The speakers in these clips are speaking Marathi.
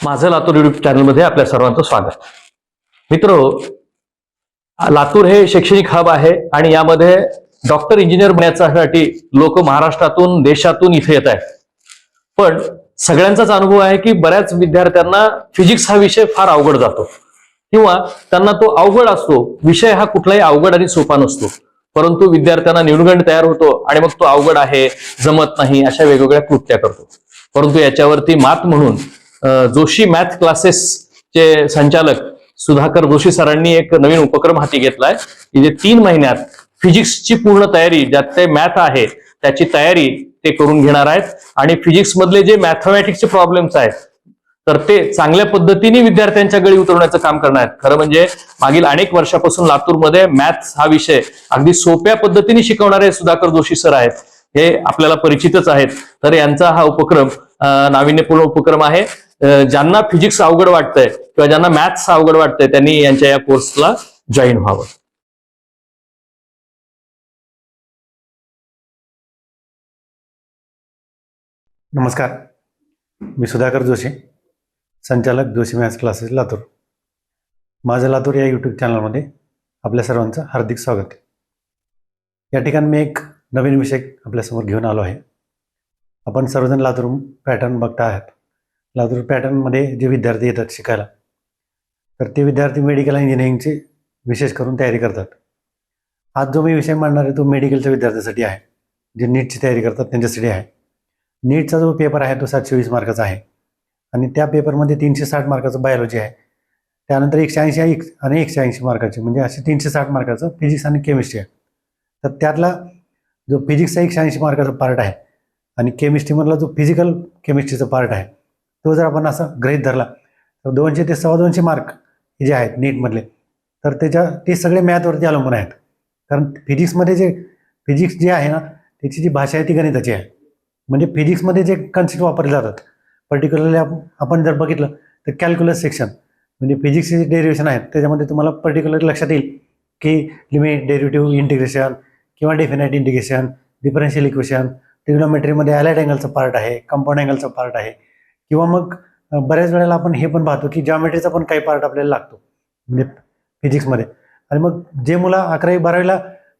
माझं लातूर युट्यूब चॅनलमध्ये आपल्या सर्वांचं स्वागत. मित्र लातूर हे शैक्षणिक हब आहे आणि यामध्ये डॉक्टर इंजिनियर बनण्यासाठी लोक महाराष्ट्रातून देशातून इथे येत आहेत. पण सगळ्यांचाच अनुभव आहे की बऱ्याच विद्यार्थ्यांना फिजिक्स हा विषय फार अवघड जातो. किंवा त्यांना तो अवघड असतो. विषय हा कुठलाही अवघड आणि सोपा नसतो. परंतु विद्यार्थ्यांना न्यूनगंड तयार होतो आणि मग तो अवघड आहे जमत नाही अशा वेगवेगळ्या कृत्या करतो. परंतु याच्यावरती मात म्हणून जोशी मॅथ क्लासेसचे संचालक सुधाकर जोशी सरांनी एक नवीन उपक्रम हाती घेतलाय की जे तीन महिन्यात फिजिक्सची पूर्ण तयारी ज्यात ते मॅथ आहे त्याची तयारी ते करून घेणार आहेत. आणि फिजिक्स मधले जे मॅथमॅटिक्सचे प्रॉब्लेम्स आहेत तर ते चांगल्या पद्धतीने विद्यार्थ्यांच्या गळी उतरवण्याचं काम करणार आहेत. खरं म्हणजे मागील अनेक वर्षापासून लातूरमध्ये मॅथ्स हा विषय अगदी सोप्या पद्धतीने शिकवणारे सुधाकर जोशी सर आहेत. हे आपल्याला परिचितच आहेत. तर यांचा हा उपक्रम नाविन्यपूर्ण उपक्रम आहे. ज्यांना फिजिक्स अवघड वाटतंय किंवा ज्यांना मॅथ्स अवघड वाटतंय त्यांनी यांच्या या कोर्सला जॉईन व्हावं. नमस्कार. मी सुधाकर जोशी. संचालक जोशी मॅथ्स क्लासेस लातूर. माझं लातूर या यूट्यूब चॅनलमध्ये आपल्या सर्वांचं हार्दिक स्वागत. आहे या ठिकाणी मी एक नवीन विषय आपल्यासमोर घेऊन आलो आहे. आपण सर्वजण लातूर पॅटर्न बघता आहात. लातूर पॅटर्नमध्ये जे विद्यार्थी येतात शिकायला तर ते विद्यार्थी मेडिकल इंजिनिअरिंगची विशेष करून तयारी करतात. आज जो मी विषय मांडणार आहे तो मेडिकलच्या विद्यार्थ्यासाठी आहे. जे नीटची तयारी करतात त्यांच्यासाठी आहे. नीटचा जो पेपर आहे तो सातशे वीस मार्काचा आहे. आणि त्या पेपरमध्ये तीनशे साठ मार्काचं बायोलॉजी आहे. त्यानंतर एकशे ऐंशी आहे एक- आणि एकशे ऐंशी मार्काचे म्हणजे असे तीनशे साठ मार्काचं फिजिक्स आणि केमिस्ट्री आहे. तर त्यातला जो फिजिक्सचा एकशे ऐंशी मार्काचा पार्ट आहे आणि केमिस्ट्रीमधला जो फिजिकल केमिस्ट्रीचा पार्ट आहे तो जर आपण असा ग्रहित धरला तर दोनशे ते सव्वा दोनशे मार्क जे आहेत नीटमधले तर त्याच्या ते सगळे मॅथवरती अवलंबून आहेत. कारण फिजिक्समध्ये जे फिजिक्स जे आहे ना त्याची जी भाषा आहे ती गणिताची आहे. म्हणजे फिजिक्समध्ये जे कन्सेप्ट वापरले जातात पर्टिक्युलरली आपण जर बघितलं तर कॅल्क्युलस सेक्शन म्हणजे फिजिक्सचे जे आहेत त्याच्यामध्ये तुम्हाला पर्टिक्युलर लक्षात येईल की लिमिट डेरिव्हेटिव्ह इंटिग्रेशन किंवा डेफिनाईट इंटिग्रेशन डिफरन्शियल इक्वेशन ट्रिग्नोमेट्रीमध्ये ॲलाइट अँगलचा पार्ट आहे कंपाऊंड अँगलचा पार्ट आहे. किंवा मग बऱ्याच वेळेला आपण हे पण पाहतो की जॉमेट्रीचा पण काही पार्ट आपल्याला लागतो म्हणजे फिजिक्समध्ये आणि मग जे मुलं अकरावी बारावीला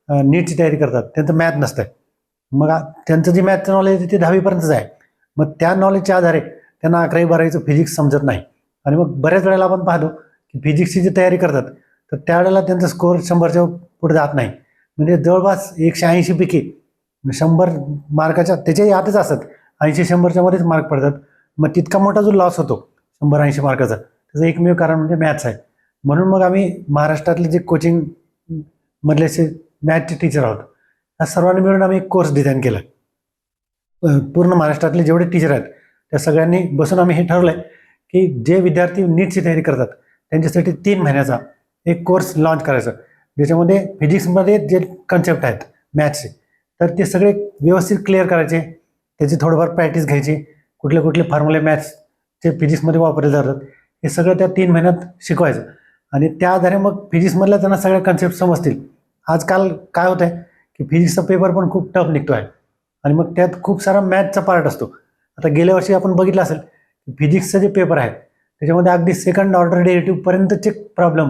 नीटची तयारी करतात त्यांचं मॅथ नसतं मग त्यांचं जे मॅथचं नॉलेज आहे ते दहावीपर्यंतच आहे. मग त्या नॉलेजच्या आधारे त्यांना अकरावी बारावीचं फिजिक्स समजत नाही. आणि मग बऱ्याच वेळेला आपण पाहतो की फिजिक्सची जी तयारी करतात तर त्यावेळेला त्यांचा स्कोअर शंभरच्या पुढे जात नाही. म्हणजे जवळपास एकशे ऐंशीपैकी म्हणजे शंभर मार्काच्या त्याच्याही आतच असतात. ऐंशी शंभरच्या मध्येच मार्क पडतात. मग तितका मोठा जो लॉस होतो शंभर ऐंशी मार्काचा त्याचं एकमेव कारण म्हणजे मॅथ्स आहे. म्हणून मग आम्ही महाराष्ट्रातले जे कोचिंग मधले जे मॅथचे टीचर आहोत या सर्वांनी मिळून आम्ही एक कोर्स डिझाईन केला. पूर्ण महाराष्ट्रातले जेवढे टीचर आहेत त्या सगळ्यांनी बसून आम्ही हे ठरवलं की जे विद्यार्थी नीटची तयारी करतात त्यांच्यासाठी तीन महिन्याचा एक कोर्स लॉन्च करायचा. ज्याच्यामध्ये फिजिक्समध्ये जे कन्सेप्ट आहेत मॅथ्सचे तर ते सगळे व्यवस्थित क्लिअर करायचे त्याची थोडंफार प्रॅक्टिस घ्यायची कुठले कुठले फॉर्म्युले मॅथ्स जे फिजिक्समध्ये वापरले जातात हे सगळं त्या तीन महिन्यात शिकवायचं. आणि त्या आधारे मग फिजिक्समधल्या त्यांना सगळ्या कन्सेप्ट समजतील. आजकाल काय होत आहे की फिजिक्सचा पेपर पण खूप टफ निघतो आहे आणि मग त्यात खूप सारा मॅथचा पार्ट असतो. आता गेल्या वर्षी आपण बघितलं असेल फिजिक्सचं फिजिक्सचा जे पेपर आहे त्याच्यामध्ये अगदी सेकंड ऑर्डर डेरिव्हेटिव्हपर्यंतचे प्रॉब्लेम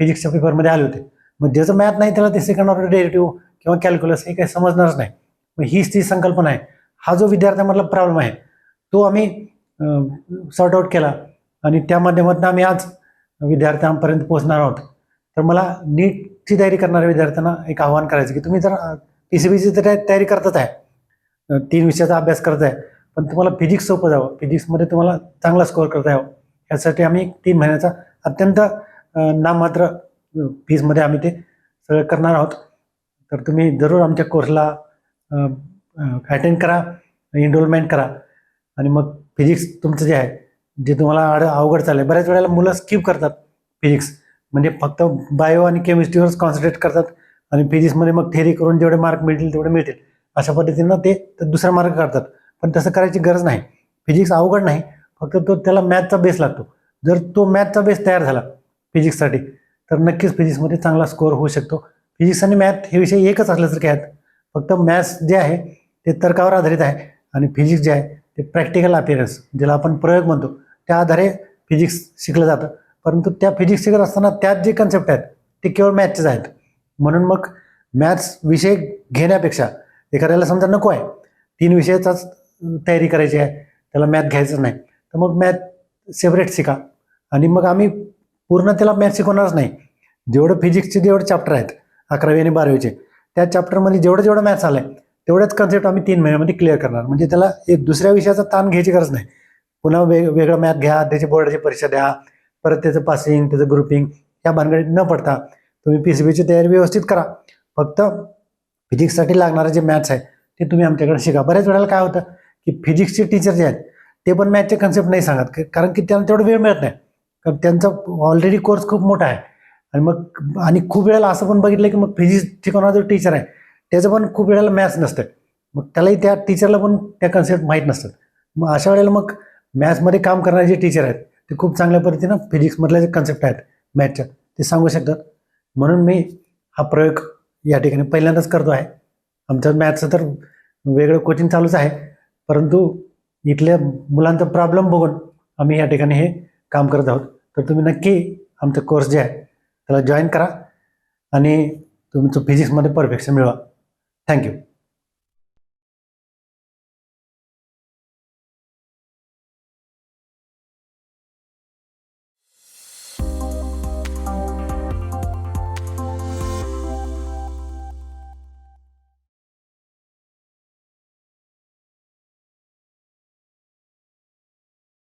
फिजिक्सच्या पेपरमध्ये आले होते. मग ज्याचं मॅथ नाही त्याला ते सेकंड ऑर्डर डेरेटिव्ह किंवा कॅल्क्युलस हे काही समजणारच नाही. मग हीच ती संकल्पना आहे. हा जो विद्यार्थ्यांमधला प्रॉब्लेम आहे तो आम्ही सॉर्ट आउट केला आणि त्या माध्यमातून आम्ही आज विद्यार्थ्यांपर्यंत पोहोचणार आहोत. तर मला नीटची तयारी करणाऱ्या विद्यार्थ्यांना एक आव्हान करायचं की तुम्ही जर पी सी बीची तयारी करतच आहे तीन विषयाचा अभ्यास करत आहे पण तुम्हाला फिजिक्स सोपं जावं. फिजिक्समध्ये तुम्हाला चांगला स्कोअर करता यावं. यासाठी आम्ही तीन महिन्याचा अत्यंत नाममात्र फीजमध्ये आम्ही ते सगळं करणार आहोत. तर तुम्ही जरूर आमच्या कोर्सला अटेंड करा एनरोलमेंट करा. आणि मग फिजिक्स तुमचं जे आहे जे तुम्हाला आड अवघड चाललं बऱ्याच वेळेला मुलं स्किप करतात फिजिक्स म्हणजे फक्त बायो आणि केमिस्ट्रीवरच कॉन्सन्ट्रेट करतात आणि फिजिक्समध्ये मग थेरी करून जेवढे मार्क मिळतील तेवढे मिळतील. अशा पद्धतीनं ते दुसरा मार्क काढतात. पण तसं करायची गरज नाही. फिजिक्स अवघड नाही. फक्त तो त्याला मॅथचा बेस लागतो. जर तो मॅथचा बेस तयार झाला फिजिक्ससाठी तर नक्कीच फिजिक्समध्ये चांगला स्कोअर होऊ शकतो. फिजिक्स आणि मॅथ हे विषय एकच असल्यासारखे आहेत. फक्त मॅथ्स जे आहे ते तर्कावर आधारित आहे आणि फिजिक्स जे आहे ते प्रॅक्टिकल अपिअरन्स ज्याला आपण प्रयोग म्हणतो त्या आधारे फिजिक्स शिकलं जातं. परंतु त्या फिजिक्स शिकत असताना त्यात जे कन्सेप्ट आहेत ते केवळ मॅथचेच आहेत. म्हणून मग मॅथ्स विषय घेण्यापेक्षा एखाद्याला समजा नको आहे तीन विषयाचाच तयारी करायची आहे. त्याला मॅथ घ्यायचं नाही. तर मग मॅथ सेपरेट शिका. आणि मग आम्ही पूर्ण त्याला मॅथ शिकवणारच नाही. जेवढं फिजिक्सचे जेवढे चॅप्टर आहेत अकरावी आणि बारावीचे त्या चॅप्टरमध्ये जेवढं जेवढं मॅथ्स आलं आहे तेवढंच कन्सेप्ट आम्ही तीन महिन्यामध्ये क्लिअर करणार. म्हणजे त्याला एक दुसऱ्या विषयाचा ताण घ्यायची गरज नाही. पुन्हा वेग वेगळं मॅथ घ्या त्याची बोर्डाची परीक्षा द्या परत त्याचं पासिंग त्याचं ग्रुपिंग या भानगडीत न पडता तुम्ही पी सी बीची तयारी व्यवस्थित करा. फक्त फिजिक्ससाठी लागणारं जे मॅथ्स आहे ते तुम्ही आमच्याकडे शिका. बऱ्याच वेळेला काय होतं की फिजिक्सचे टीचर जे आहेत ते पण मॅथचे कन्सेप्ट नाही सांगत. कारण की त्यांना तेवढा वेळ मिळत नाही. कारण त्यांचा ऑलरेडी कोर्स खूप मोठा आहे. आणि मग आणि खूप वेळेला असं पण बघितलं की मग फिजिक्स शिकवणारा जो टीचर आहे त्याचं पण खूप वेळेला मॅथ्स नसतं. मग त्यालाही त्या टीचरला पण त्या कन्सेप्ट माहीत नसतात. मग अशा वेळेला मग मॅथ्समध्ये काम करणारे जे टीचर आहेत ते खूप चांगल्या पद्धतीनं फिजिक्समधल्या जे कन्सेप्ट आहेत मॅथच्या ते सांगू शकतात. म्हणून मी हा प्रयोग या ठिकाणी पहिल्यांदाच करतो आहे. आमचं मॅथचं तर वेगळं कोचिंग चालूच आहे. परंतु इथल्या मुलांचा प्रॉब्लेम बघून आम्ही या ठिकाणी हे काम करत आहोत. तर तुम्ही नक्की आमचा कोर्स जे आहे त्याला जॉईन करा आणि तुमचं फिजिक्समध्ये परफेक्शन मिळवा. थँक्यू